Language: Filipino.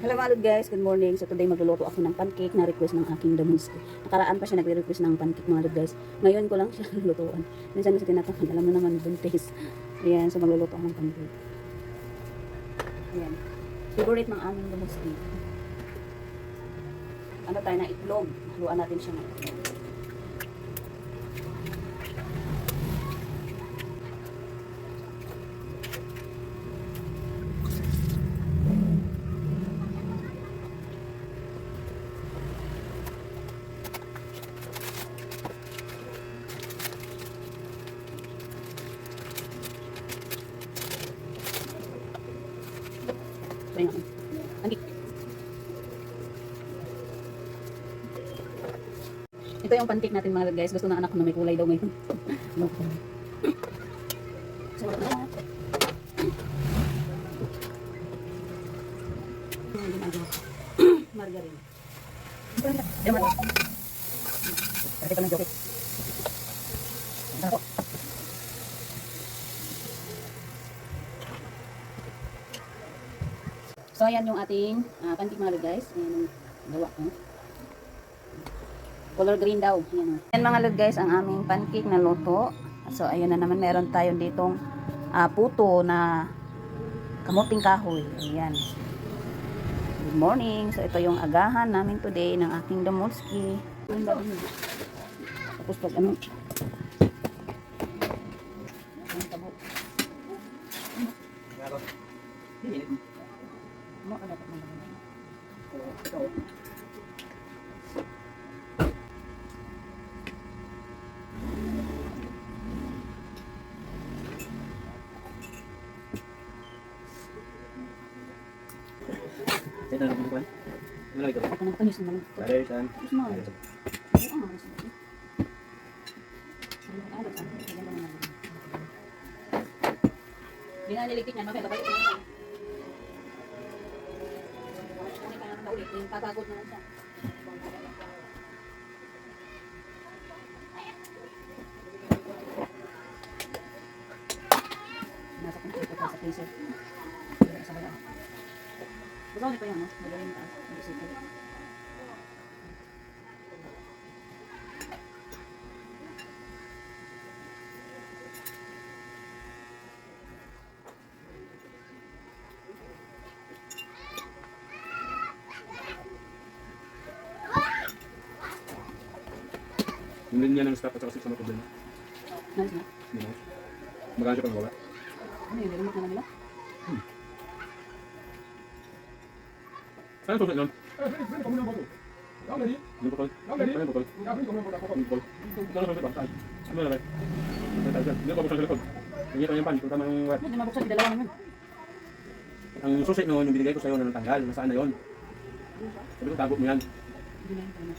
Hello mga lord guys, good morning. So today magluluto ako ng pancake na request ng aking damunski. Nakaraan pa siya nagre-request ng pancake mga lord guys. Ngayon ko lang siya lutuan. Minsan kasi tinatakpan, alam mo naman buntis. Ayan, so magluluto ako ng pancake. Ayan. Favorite ng aming damunski. Ano tayo na itlog. Haluan natin siya ng itlog. Ayan. Ito yung pancake natin mga guys. Gusto ng anak ko na may kulay daw ngayon. Ano ko? So, ah. Ano yung ginagawa ko? Margarine. Pwede ka ng joke. So, ayan yung ating uh, pancake mga guys. Ayan yung gawa ko. Color green daw. Ayan, o. ayan mga lod guys, ang aming pancake na luto. So, ayan na naman. Meron tayo ditong ah, puto na kamuting kahoy. Ayan. Good morning. So, ito yung agahan namin today ng aking niya. Tapos pag ano, ang tabo. Ano dapat naman? Ito. Ito na naman Ano ito? Ako nagpanis naman. Pare, saan? Tapos mga ano? Ay, ang mga gusto. Ano ang alat, ah? Ganyan lang naman. Hindi na niligpit niya, mamaya babalik yung papagod na lang siya. Nasa pa sa freezer. Sa bala. Basaw niyo pa yan, no? Magaling taas. Ang isip Yung linya ng staff at saka sa mga problema. Nice na. Hindi. Magkano siya pang gawa? Ano yun? Remote na nila? Saan ang susunod nun? Yung putol? Ano yung putol? Yung putol. Ito na susunod ba? Saan? Ano na ba? Saan tayo dyan? Hindi ko buksan sa likod. Hindi ko yung pan. Tama yung wet. Hindi mabuksan, dalawa naman. Ang susi noon, yung binigay ko sa'yo na natanggal. Nasaan na yun? Sabi ko, tago mo yan. Hindi na yun.